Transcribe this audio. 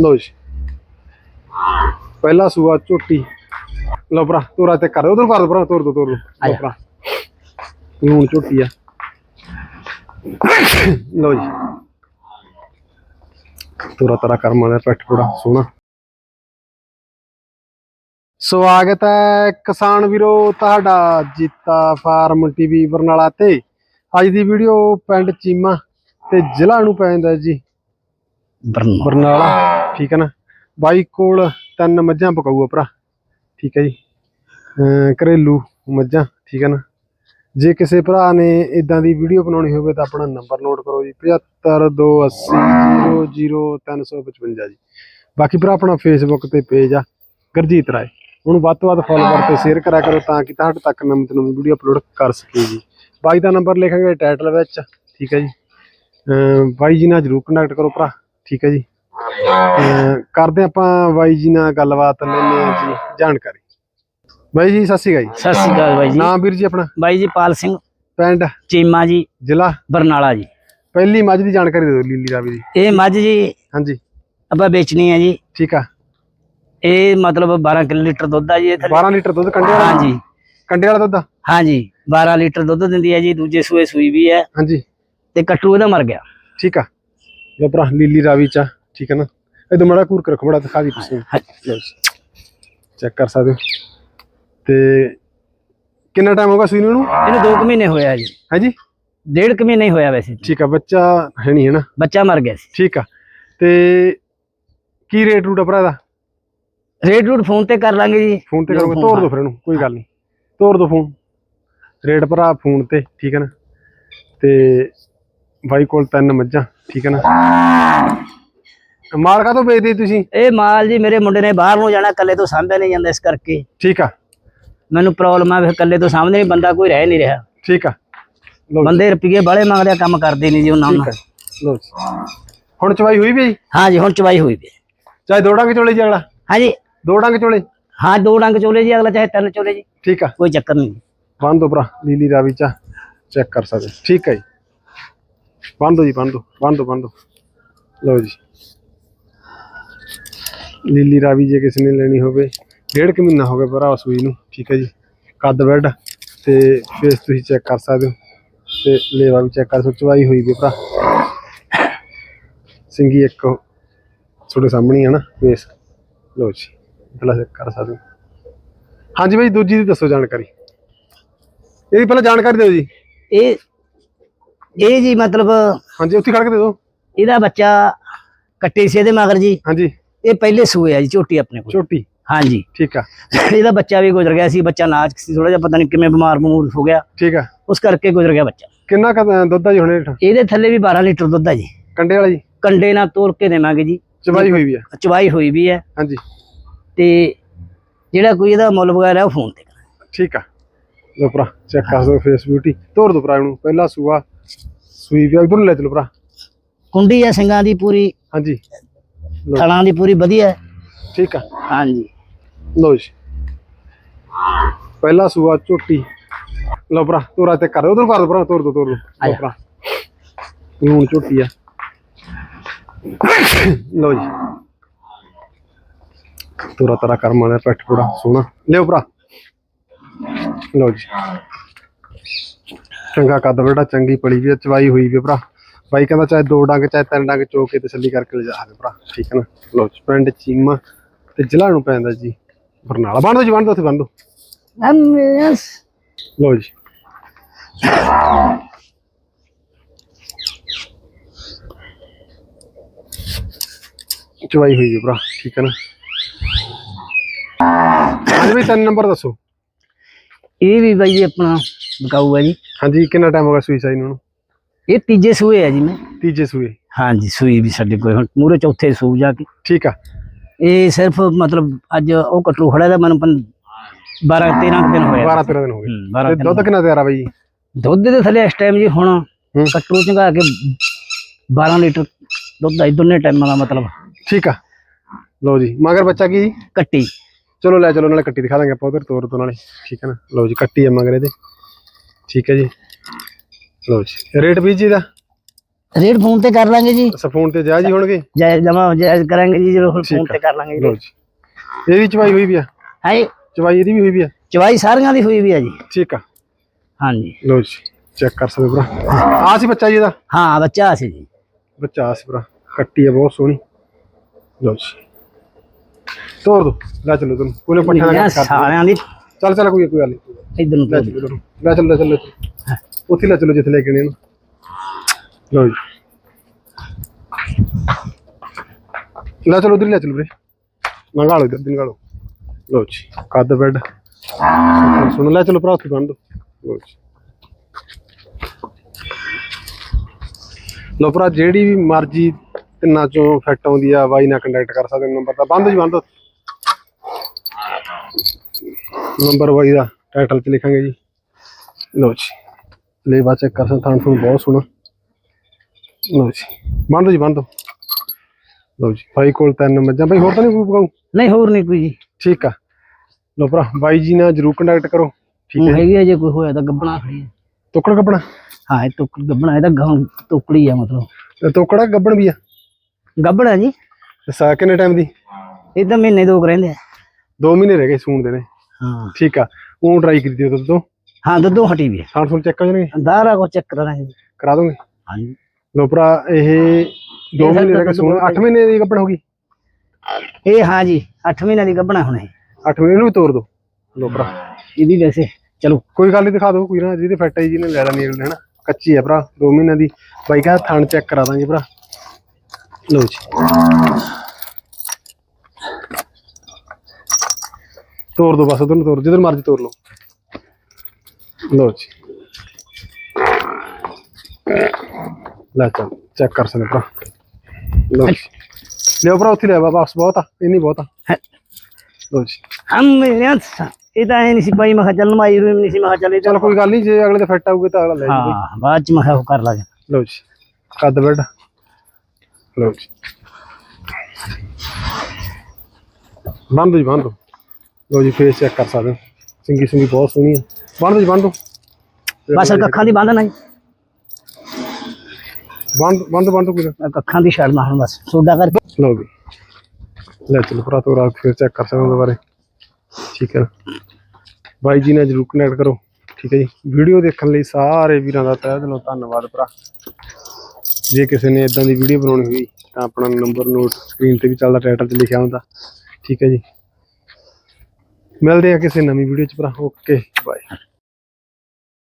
ਲਓ ਜੀ। ਪਹਿਲਾ ਸੂਆ ਝੋਟੀ। ਲਓ ਭਰਾ ਤੋਰਾ ਤੇ ਕਰ ਉਧਰ ਕਰ ਦੋ ਭਰਾ ਤੋਰ ਦੋ ਤੋਰ ਦੋ। ਲਓ ਭਰਾ। ਇਹ ਹੁਣ ਝੋਟੀ ਆ। ਲਓ ਜੀ। ਤੋਰਾ ਤਰਾ ਕਰ ਮਾਰਿਆ ਪੈਟ ਪੂੜਾ ਸੋਹਣਾ। ਸਵਾਗਤ ਹੈ ਕਿਸਾਨ ਵੀਰੋ ਤੁਹਾਡਾ ਜੀਤਾ ਫਾਰਮ ਟੀਵੀ ਬਰਨਾਲਾ ਤੇ। ਅੱਜ ਦੀ ਵੀਡੀਓ ਪਿੰਡ ਚੀਮਾ ਤੇ ਜ਼ਿਲ੍ਹਾ ਨੂੰ ਪੈ ਜਾਂਦਾ ਜੀ ਬਰਨਾਲਾ। ਠੀਕ ਹੈ ਨਾ? ਬਾਈ ਕੋਲ ਤਿੰਨ ਮੱਝਾਂ ਪਕਾਊਗਾ ਭਰਾ। ਠੀਕ ਹੈ ਜੀ। ਘਰੇਲੂ ਮੱਝਾਂ ਠੀਕ ਹੈ ਨਾ? ਜੇ ਕਿਸੇ ਭਰਾ ਨੇ ਇਦਾਂ ਦੀ ਵੀਡੀਓ ਬਣਾਉਣੀ ਹੋਵੇ ਤਾਂ ਆਪਣਾ ਨੰਬਰ ਨੋਟ ਕਰੋ ਜੀ। 7528000355 ਜੀ। ਬਾਕੀ ਭਰਾ ਆਪਣਾ ਫੇਸਬੁੱਕ ਤੇ ਪੇਜ ਆ ਗੁਰਜੀਤ ਰਾਏ। ਉਹਨੂੰ ਵੱਧ ਤੋਂ ਵੱਧ ਫੋਲੋਵਰ ਤੇ ਸ਼ੇਅਰ ਕਰਿਆ ਕਰੋ ਤਾਂ ਕਿ ਤੁਹਾਡੇ ਤੱਕ ਨਵੀਂ ਤੋਂ ਨਵੀਂ ਵੀਡੀਓ ਅਪਲੋਡ ਕਰ ਸਕੀਏ ਜੀ। ਬਾਈ ਦਾ ਨੰਬਰ ਲਿਖਾਂਗੇ ਟਾਈਟਲ ਵਿੱਚ ਠੀਕ ਹੈ ਜੀ। ਬਾਈ ਜੀ ਨਾਲ ਜਰੂਰ ਕੰਟੈਕਟ ਕਰੋ ਭਰਾ। ਠੀਕ ਹੈ ਜੀ। ਕਰਦੇ ਆਪਾਂ ਬਾਈ ਜੀ ਨਾਲ ਗੱਲਬਾਤ ਲੈਣੇ ਆ ਜੀ ਜਾਣਕਾਰੀ। ਬਾਈ ਜੀ ਸਤਿ ਸ਼੍ਰੀ ਅਕਾਲ ਜੀ। ਸਤਿ ਸ਼੍ਰੀ ਅਕਾਲ ਬਾਈ ਜੀ। ਨਾਮ ਵੀਰ ਜੀ ਆਪਣਾ? ਬਾਈ ਜੀ ਪਾਲ ਸਿੰਘ। ਪਿੰਡ? ਚੀਮਾ ਜੀ। ਜ਼ਿਲ੍ਹਾ? ਬਰਨਾਲਾ ਜੀ। ਪਹਿਲੀ ਮੱਝ ਦੀ ਜਾਣਕਾਰੀ ਦਿਓ ਲੀਲੀ ਰਾਵੀ ਦੀ। ਇਹ ਮੱਝ ਜੀ ਹਾਂਜੀ। ਆਪਾਂ ਵੇਚਣੀ ਹੈ ਜੀ। ਠੀਕ ਆ। ਇਹ ਮਤਲਬ 12 ਕਿਲੋ ਲੀਟਰ ਦੁੱਧ ਆ ਜੀ ਇਹ ਥੱਲੇ 12 ਲੀਟਰ ਦੁੱਧ ਕੰਡੇ ਵਾਲਾ? ਹਾਂਜੀ। ਕੰਡੇ ਵਾਲਾ ਦੁੱਧ ਆ? ਹਾਂਜੀ। 12 ਲੀਟਰ ਦੁੱਧ ਦਿੰਦੀ ਹੈ ਜੀ ਦੂਜੇ ਸੂਏ ਸੂਈ ਵੀ ਹੈ। ਹਾਂਜੀ। ਤੇ ਕੱਟੂ ਇਹਦਾ ਮਰ ਗਿਆ। ਠੀਕ ਆ। ਲੋ ਭਰਾ ਲੀਲੀ ਰਾਵੀ ਚ ਆ, ਠੀਕ ਹੈ ਨਾ? ਇਹਦੋਂ ਮੜਾ ਕੂਰ ਕੇ ਰੱਖੋ ਮੜਾ ਦਿਖਾ ਦੀ ਤੁਸੀਂ। ਚੈੱਕ ਕਰ ਸਕਦੇ ਹੋ। ਤੇ ਕਿੰਨਾ ਟਾਈਮ ਹੋਗਾ ਸੂਈ ਨੂੰ? ਇਹਨੂੰ ਇਹਨੂੰ 2 ਕੁ ਮਹੀਨੇ ਹੋਇਆ ਜੀ। ਹਾਂਜੀ? ਡੇਢ ਕੁ ਮਹੀਨੇ ਹੀ ਹੋਇਆ ਵੈਸੇ ਠੀਕ ਆ ਬੱਚਾ ਹੈ ਨਹੀਂ ਹੈ ਨਾ? ਬੱਚਾ ਮਰ ਗਿਆ ਸੀ। ਠੀਕ ਆ। ਤੇ ਕੀ ਰੇਟ ਰੂਟ ਆ ਭਰਾ ਦਾ ਰੇਟ ਰੂਟ ਫੋਨ ਤੇ ਕਰ ਲਾਂਗੇ ਜੀ। ਫੋਨ ਤੇ ਕਰੋਗੇ ਆ। ਦੋ ਫਿਰ ਇਹਨੂੰ ਕੋਈ ਗੱਲ ਨਹੀਂ। ਤੋਰ ਦੋ ਫੋਨ ਰੇਟ ਭਰਾ ਫੋਨ ਤੇ ਠੀਕ ਹੈ ਨਾ? ਤੇ ਬਾਈ ਕੋਲ ਤਿੰਨ ਮੱਝਾਂ ਠੀਕ ਹੈ ਨਾ? ਮਾਲ ਕਾ ਤੋਂ ਵੇਚਦੇ ਤੁਸੀਂ? ਇਹ ਮਾਲ ਜੀ ਮੇਰੇ ਮੁੰਡੇ ਨੇ ਬਾਹਰ ਨੂੰ ਜਾਣਾ ਇਕੱਲੇ ਤੋਂ ਸਾਂਭਿਆ ਨਹੀਂ ਜਾਂਦਾ ਇਸ ਕਰਕੇ। ਠੀਕ ਆ। ਮੈਨੂੰ ਪ੍ਰੋਬਲਮ ਆ ਵੀ ਇਕੱਲੇ ਤੋਂ ਸਾਂਭਦੇ ਨਹੀਂ ਬੰਦਾ ਕੋਈ ਰਹਿ ਨਹੀਂ ਰਿਹਾ। ਠੀਕ ਆ। ਲਓ ਬੰਦੇ ਰੁਪਏ ਬਾਲੇ ਮੰਗਦੇ ਆ ਕੰਮ ਕਰਦੇ ਨਹੀਂ ਜੀ ਉਹਨਾਂ ਠੀਕ ਨਾਲ। ਆ। ਲਓ ਜੀ। ਹੁਣ ਚਵਾਈ ਹੋਈ ਵੀ? ਹਾਂ ਜੀ ਹੁਣ ਚਵਾਈ ਹੋਈ ਵੀ ਹੈ। ਚਾਹੇ ਦੋ ਡੰਗ ਚੋਲੇ ਜੀ ਅਗਲਾ? ਹਾਂ ਜੀ। ਦੋ ਡੰਗ ਚੋਲੇ? ਹਾਂ ਦੋ ਡੰਗ ਚੋਲੇ ਜੀ ਅਗਲਾ ਚਾਹੇ ਤਿੰਨ ਚੋਲੇ ਜੀ। ਠੀਕ ਆ। ਕੋਈ ਚੱਕਰ ਨਹੀਂ। ਬੰਦ ਦੋ ਭਰਾ ਲੀਲੀ ਰਾਵੀ ਚਾ ਚੈੱਕ ਕਰ ਸਕਦੇ। ਠੀਕ ਹੈ ਜੀ। ਬੰਦ ਦੋ ਜੀ ਬੰਦ ਦੋ ਬੰਦ ਦੋ ਬੰਦ ਦੋ ਲਓ ਜੀ। ਲੀਲੀ ਰਾਵੀ ਜੇ ਕਿਸੇ ਨੇ ਲੈਣੀ ਹੋਵੇ ਡੇਢ ਕੁ ਮਹੀਨਾ ਹੋ ਗਿਆ ਭਰਾ ਸੂਈ ਨੂੰ ਠੀਕ ਹੈ ਜੀ। ਕੱਦ ਬੈੱਡ ਤੇ ਫੇਸ ਤੁਸੀਂ ਚੈੱਕ ਕਰ ਸਕਦੇ ਹੋ ਤੇ ਲੇਵਾ ਵੀ ਚੈੱਕ ਕਰ ਸਕਦੇ ਹੋ ਚਵਾਈ ਹੋਈ ਵੀ ਭਰਾ। ਸਿੰਗੀ ਇੱਕ ਤੁਹਾਡੇ ਸਾਹਮਣੇ ਹੀ ਨਾ ਫੇਸ ਲਓ ਜੀ ਪਹਿਲਾਂ ਚੈੱਕ ਕਰ ਸਕਦੇ ਹੋ। ਹਾਂਜੀ ਬਾਈ ਦੂਜੀ ਦੀ ਦੱਸੋ ਜਾਣਕਾਰੀ। ਇਹਦੀ ਪਹਿਲਾਂ ਜਾਣਕਾਰੀ ਦਿਓ ਜੀ। ਇਹ ਇਹ ਜੀ ਮਤਲਬ ਹਾਂਜੀ ਉੱਥੇ ਖੜ ਕੇ ਦੇ ਦਿਓ। ਇਹਦਾ ਬੱਚਾ ਕੱਟੇ ਸੀ ਇਹਦੇ ਮਗਰ ਜੀ। ਹਾਂਜੀ। ਇਹ ਪਹਿਲੇ ਸੂਏ ਆ ਜੀ ਝੋਟੀ ਆਪਣੇ ਕੋਲ। ਛੋਟੀ ਹਾਂ ਜੀ ਠੀਕ ਆ। ਇਹਦਾ ਬੱਚਾ ਵੀ ਗੁਜ਼ਰ ਗਿਆ ਸੀ ਬੱਚਾ ਨਾਜ਼ੁਕ ਸੀ ਥੋੜਾ ਜਿਹਾ ਪਤਾ ਨਹੀਂ ਕਿਵੇਂ ਬਿਮਾਰ ਬਮੂਰ ਹੋ ਗਿਆ। ਠੀਕ ਆ। ਉਸ ਕਰਕੇ ਗੁਜ਼ਰ ਗਿਆ ਬੱਚਾ। ਕਿੰਨਾ ਕੁ ਦੁੱਧ ਆ ਜੀ ਹੁਣ ਹੇਠ ਇਹਦੇ ਥੱਲੇ ਵੀ 12 ਲੀਟਰ ਦੁੱਧ ਆ ਜੀ। ਕੰਡੇ ਵਾਲਾ ਜੀ? ਕੰਡੇ ਨਾਲ ਤੋਲ ਕੇ ਦੇਵਾਂਗੇ ਜੀ। ਚਵਾਈ ਹੋਈ ਵੀ ਆ? ਚਵਾਈ ਹੋਈ ਵੀ ਹੈ ਹਾਂਜੀ। ਤੇ ਜਿਹੜਾ ਕੋਈ ਇਹਦਾ ਮੁੱਲ ਵਗੈਰਾ ਉਹ ਫੋਨ ਤੇ ਕਰਾਂਗੇ। ਠੀਕ ਆ। ਲੋ ਭਰਾ ਚੈੱਕ ਕਰ ਦਿਓ ਫੇਸ ਬਿਊਟੀ ਤੋਰ ਦੋ ਭਰਾ ਇਹਨੂੰ ਪਹਿਲਾ ਸੂਆ। ਸੂਈ ਵੀ ਇਧਰ ਲੈ ਚਲੋ ਭਰਾ। ਕੁੰਡੀ ਹੈ ਸਿੰਘਾਂ ਦੀ ਪੂਰੀ। ਹਾਂਜੀ। ਥਣਾ ਦੀ ਪੂਰੀ ਵਧੀਆ ਹੈ। ਠੀਕ ਆ। ਹਾਂਜੀ। ਲੋ ਜੀ। ਪਹਿਲਾ ਸੂਆ ਝੋਟੀ। ਲੋ ਭਰਾ ਤੋਰਾ ਤੇ ਕਰ ਉਧਰ ਕਰ ਦੋ ਭਰਾ ਤੋਰ ਦੋ ਤੋਰ ਦੋ। ਆਇਆ। ਭਰਾ। ਇਹ ਹੁਣ ਝੋਟੀ ਆ। ਲੋ ਜੀ। ਤੋਰਾ ਤਰਾ ਕਰ ਮਾਰਿਆ ਪੈਟ ਪੂੜਾ ਸੋਹਣਾ। ਲਿਓ ਭਰਾ। ਲਓ ਜੀ। ਚੰਗਾ ਕੱਦ ਬੇਟਾ ਚੰਗੀ ਪਲੀ ਵੀ ਚਵਾਈ ਹੋਈ ਵੀ ਭਰਾ। ਬਾਈ ਕਹਿੰਦਾ ਚਾਹੇ ਦੋ ਡੰਗ ਚਾਹੇ ਤਿੰਨ ਡੰਗ ਚੋ ਕੇ ਤਸੱਲੀ ਕਰਕੇ ਲਿਜਾ ਸਕਦੇ ਭਰਾ ਠੀਕ ਹੈ ਨਾ? ਲਓ ਜੀ ਪਿੰਡ ਚੀਮਾ ਤੇ ਜ਼ਿਲ੍ਹਾ ਨੂੰ ਪੈਂਦਾ ਜੀ ਬਰਨਾਲਾ। ਬੰਦ ਦੋ ਜੀ ਦੋ ਉੱਥੇ ਦੋ। ਐਮਐਸ ਲਓ ਜੀ। ਚਵਾਈ ਹੋਈ ਜੀ ਭਰਾ ਠੀਕ ਹੈ ਨਾ? ਹਾਂਜੀ ਵੀ ਤਿੰਨ ਨੰਬਰ ਦੱਸੋ। ਇਹ ਵੀ ਬਾਈ ਜੀ ਆਪਣਾ ਬਕਾਊ ਹੈ ਜੀ। ਹਾਂਜੀ ਕਿੰਨਾ ਟਾਈਮ ਹੋ ਗਿਆ ਸੂਈ ਸਾਈ ਨੂੰ? ਇਹ ਤੀਜੇ ਸੂਏ ਹੈ ਜੀ ਮੈਂ। ਤੀਜੇ ਸੂਏ। ਹਾਂਜੀ ਸੂਈ ਵੀ ਸਾਡੇ ਕੋਲ ਹੁਣ ਮੂਰੇ ਚੌਥੇ ਸੂ ਜਾ ਕੇ। ਠੀਕ ਆ। ਇਹ ਸਿਰਫ ਮਤਲਬ ਅੱਜ ਉਹ ਕਟਰੂ ਖੜਾ ਦਾ ਮੈਨੂੰ 12 13 ਦਿਨ ਹੋਇਆ 12 13 ਦਿਨ ਹੋ ਗਏ। ਹੂੰ, 12 ਤੇ ਦਿਨ ਦੁੱਧ ਕਿੰਨਾ ਤਿਆਰ ਆ ਬਾਈ ਜੀ? ਦੁੱਧ ਦੇ ਥੱਲੇ ਇਸ ਟਾਈਮ ਜੀ ਹੁਣ। ਕਟਰੂ ਚੰਗਾ ਕੇ 12 ਲੀਟਰ ਦੁੱਧ ਆ ਦੋਨੇ ਟਾਈਮਾਂ ਦਾ ਮਤਲਬ। ਠੀਕ ਆ। ਲਓ ਜੀ ਮਗਰ ਬੱਚਾ ਕੀ? ਕੱਟੀ। ਚਲੋ ਲੈ ਚਲੋ ਨਾਲੇ ਕੱਟੀ ਦਿਖਾ ਦਾਂਗੇ ਆਪਾਂ ਉਧਰ ਤੋਰ ਤੋਂ ਨਾਲੇ। ਠੀਕ ਹੈ ਨਾ? ਲਓ ਜੀ ਕੱਟੀ ਆ ਮਗਰ ਇਹਦੇ ਠੀਕ ਹੈ ਜੀ। ਲਓ ਜੀ। ਰੇਟ ਵੀ ਜੀ ਦਾ? ਰੇਟ ਫੋਨ ਤੇ ਕਰ ਲਾਂਗੇ ਜੀ। ਅੱਛਾ ਫੋਨ ਤੇ ਜਾਇਜ਼ ਹੀ ਹੋਣਗੇ? ਜਾਇਜ਼ ਜਮਾ ਜਾਇਜ਼ ਕਰਾਂਗੇ ਜੀ ਜਦੋਂ ਫੋਨ ਠੀਕ ਤੇ ਕਰ ਲਾਂਗੇ ਜੀ। ਲਓ ਜੀ। ਇਹਦੀ ਚਵਾਈ ਹੋਈ ਵੀ ਆ? ਹੈ? ਚਵਾਈ ਇਹਦੀ ਵੀ ਹੋਈ ਵੀ ਆ? ਚਵਾਈ ਸਾਰੀਆਂ ਦੀ ਹੋਈ ਵੀ ਆ ਜੀ। ਠੀਕ ਆ। ਹਾਂਜੀ। ਲਓ ਜੀ ਚੈੱਕ ਕਰ ਸਕਦੇ ਭਰਾ। ਆ ਸੀ ਬੱਚਾ ਜੀ ਇਹਦਾ? ਹਾਂ ਬੱਚਾ ਸੀ ਜੀ। ਬੱਚਾ ਆ ਸੀ ਭਰਾ। ਕੱਟੀ ਆ ਬਹੁਤ ਸੋਹਣੀ। ਲਓ ਜੀ। ਤੋੜ ਦੋ। ਲੈ ਚਲੋ ਤੁਹਾਨੂੰ ਕੋਲੇ ਪੱਠਾ ਇਹ ਨਾਲ ਕਰ ਸਾਰਿਆਂ ਦੀ ਚੱਲ ਚੱਲ ਕੋਈ ਕੋਈ ਗੱਲ ਨਹੀਂ। ਇਧਰ ਨੂੰ ਲੈ ਚਲੋ ਇੱਧਰ ਨੂੰ। ਲੈ ਚਲੋ ਲੈ ਚਲੋ। ਲੈ ਚਲੋ। ਉੱਥੇ ਲੈ ਚਲੋ ਜਿੱਥੇ ਲੈ ਕੇ ਆਉਣੇ ਇਹਨੂੰ। ਲਓ ਜੀ। ਲੈ ਚਲੋ ਉਧਰ ਲੈ ਚਲੋ ਵੀਰੇ। ਮੰਗਾ ਲਓ ਇਧਰ ਦਿਨ ਲਓ। ਲਓ ਜੀ, ਕੱਦ ਬੈੱਡ ਸੁਣ, ਲੈ ਚਲੋ ਭਰਾ, ਉੱਥੇ ਬੰਨ ਦੋ। ਲਓ ਜੀ। ਲਓ ਭਰਾ, ਜਿਹੜੀ ਵੀ ਮਰਜ਼ੀ ਤਿੰਨਾਂ ਚੋਂ ਫਿੱਟ ਆਉਂਦੀ ਆ, ਬਾਈ ਨਾਲ ਕੰਟੈਕਟ ਕਰ ਸਕਦੇ ਨੰਬਰ ਦਾ ਬੰਦ ਜੀ, ਬੰਦ। ਨੰਬਰ ਬਾਈ ਦਾ ਟਾਈਟਲ 'ਚ ਲਿਖਾਂਗੇ ਜੀ। ਲਓ ਜੀ। ਲੈ ਬਾ ਚੈੱਕ ਕਰ ਸਕਦੇ ਥਾਂ ਤੁਹਾਨੂੰ ਬਹੁਤ ਸੋਹਣਾ। ਲਓ ਜੀ ਬੰਦ ਜੀ ਬੰਦ। ਲਓ ਜੀ ਬਾਈ ਕੋਲ ਤਿੰਨ ਮੱਝਾਂ। ਬਾਈ ਹੋਰ ਤਾਂ ਨਹੀਂ ਕੋਈ ਪਕਾਉ ਨਹੀਂ ਹੋਰ ਨਹੀਂ ਕੋਈ ਜੀ। ਠੀਕ ਆ। ਲਓ ਭਰਾ ਬਾਈ ਜੀ ਨਾਲ ਜਰੂਰ ਕੰਟੈਕਟ ਕਰੋ। ਠੀਕ ਹੈ ਹੈਗੀ ਜੇ ਕੋਈ ਹੋਇਆ ਤਾਂ ਗੱਬਣਾ ਖੜੀ ਹੈ। ਟੁਕੜ ਕੱਪਣਾ ਹਾਂ ਇਹ ਟੁਕ ਗੱਬਣਾ ਇਹਦਾ ਗਾਂ ਟੁਕੜੀ ਆ ਮਤਲਬ। ਤੇ ਟੁਕੜਾ ਗੱਬਣ ਵੀ ਆ? ਗੱਬਣਾ ਜੀ। ਤੇ ਸਾ ਕਿੰਨੇ ਟਾਈਮ ਦੀ? ਇਹ ਤਾਂ ਮਹੀਨੇ ਦੋ ਰਹਿੰਦੇ ਆ। 2 ਮਹੀਨੇ ਰਹਿ ਗਏ ਸੂਣ ਦੇ ਨੇ। ਹਾਂ। ਠੀਕ ਆ ਉਹ ਟਰਾਈ ਕੀਤੀ ਦਿਓ ਦੁੱਧ ਤੋਂ। ਹਾਂ ਦੁੱਧੋਂ ਹਟੀ ਵੀ ਥਾਂ ਥੋਂ ਚੈੱਕ ਹੋ ਜਾਣਗੇ? ਦਾਰਾ ਕੋ ਚੱਕ ਕਰਾਂਗੇ ਜੀ। ਕਰਾ ਦੋਗੇ? ਹਾਂਜੀ। ਲਓ ਭਰਾ ਇਹ 2 ਇਹ ਮਹੀਨੇ ਤਾਂ ਰਹਿ ਗਏ ਸੂਣ 8 ਮਹੀਨੇ ਦੀ ਗੱਬਣ ਹੋ ਗਈ? ਇਹ ਹਾਂ ਜੀ 8 ਮਹੀਨਿਆਂ ਦੀ ਗੱਬਣਾ ਹੁਣ ਇਹ। 8 ਮਹੀਨੇ ਨੂੰ ਵੀ ਤੋੜ ਦੋ। ਭਰਾ। ਇਹਦੀ ਵੈਸੇ ਚਲੋ। ਕੋਈ ਗੱਲ ਨਹੀਂ ਦਿਖਾ ਦਿਓ ਕੋਈ ਨਾ ਜਿਹਦੇ ਫੈਟ ਹੈ ਜੀ ਨੇ ਲੈ ਲੈਣੀ ਹਨਾ? ਕੱਚੀ ਹੈ ਭਰਾ 2 ਮਹੀਨਿਆਂ ਦੀ। ਬਾਈ ਕਾ ਥਣ ਚੈੱਕ ਕਰਾ ਦਾਂਗੇ ਭਰਾ। ਲਓ ਜੀ। ਤੋੜ ਦੋ ਬਸ ਉਧਰ ਨੂੰ ਤੋੜ ਜਿੱਧਰ ਮਰਜ਼ੀ ਤੋੜ ਲਓ। ਜੀ ਲੈ ਚੱਲ ਚੈੱਕ ਕਰ ਸਕਦੇ ਭਰਾ ਲਓ ਜੀ ਲਿਓ ਭਰਾ ਉੱਥੇ ਲੈ ਵਾ ਬਸ ਬਹੁਤ ਆ ਇੰਨੀ ਬਹੁਤ ਆ। ਲਓ ਜੀ ਹਮ ਯਾਰ ਇਹ ਤਾਂ ਐ ਨਹੀਂ ਸੀ ਭਾਈ ਮੈਂ ਕਿਹਾ ਚੱਲ ਮਾਈ ਰੂਮ ਨਹੀਂ ਸੀ ਮੈਂ ਕਿਹਾ ਚੱਲ ਇਹ ਚਲ ਕੋਈ ਗੱਲ ਨਹੀਂ ਜੇ ਅਗਲੇ ਦੇ ਫਿੱਟ ਆਊਗੇ ਤਾਂ ਅਗਲਾ ਲੈ ਜੀ ਹਾਂ ਬਾਅਦ ਚ ਮੈਂ ਕਿਹਾ ਉਹ ਕਰ ਲਾਂਗੇ ਲਓ ਜੀ ਕੱਦ ਬੈੱਡ ਲਓ ਜੀ ਬੰਦ ਜੀ ਬੰਦ ਲਓ ਜੀ ਫੇਸ ਚੈੱਕ ਕਰ ਸਕਦੇ ਸਿੰਗੀ ਸਿੰਗੀ ਬਹੁਤ ਸੋਹਣੀ ਹੈ ਬੰਦ ਜੀ ਬੰਦ ਬਸ ਕੱਖਾਂ ਦੀ ਬੰਦਨਾ ਬੰਦ ਬੰਦ ਬੰਦ ਕੋਈ। ਕੱਖਾਂ ਦੀ ਛੱਡਣਾ ਹੁਣ ਬਸ ਸੋਡਾ ਕਰ ਲਓ ਜੀ। ਲੈ ਚਲੋ ਭਰਾ ਤੋਂ ਰਾਤ ਫਿਰ ਚੈੱਕ ਕਰ ਸਕਦੇ ਹੋ ਬਾਰੇ। ਠੀਕ ਹੈ। ਬਾਈ ਜੀ ਨਾਲ ਜਰੂਰ ਕਨੈਕਟ ਕਰੋ। ਠੀਕ ਹੈ ਜੀ। ਵੀਡੀਓ ਦੇਖਣ ਲਈ ਸਾਰੇ ਵੀਰਾਂ ਦਾ ਤਹਿ ਦਿਲੋਂ ਧੰਨਵਾਦ ਭਰਾ। ਜੇ ਕਿਸੇ ਨੇ ਇਦਾਂ ਦੀ ਵੀਡੀਓ ਬਣਾਉਣੀ ਹੋਈ ਤਾਂ ਆਪਣਾ ਨੰਬਰ ਨੋਟ ਸਕਰੀਨ ਤੇ ਵੀ ਚੱਲਦਾ ਟਾਈਟਲ ਤੇ ਲਿਖਿਆ ਹੁੰਦਾ। ਠੀਕ ਹੈ ਜੀ। ਮਿਲਦੇ ਆ ਕਿਸੇ ਨਵੀਂ ਵੀਡੀਓ ਚ ਭਰਾ। Okay bye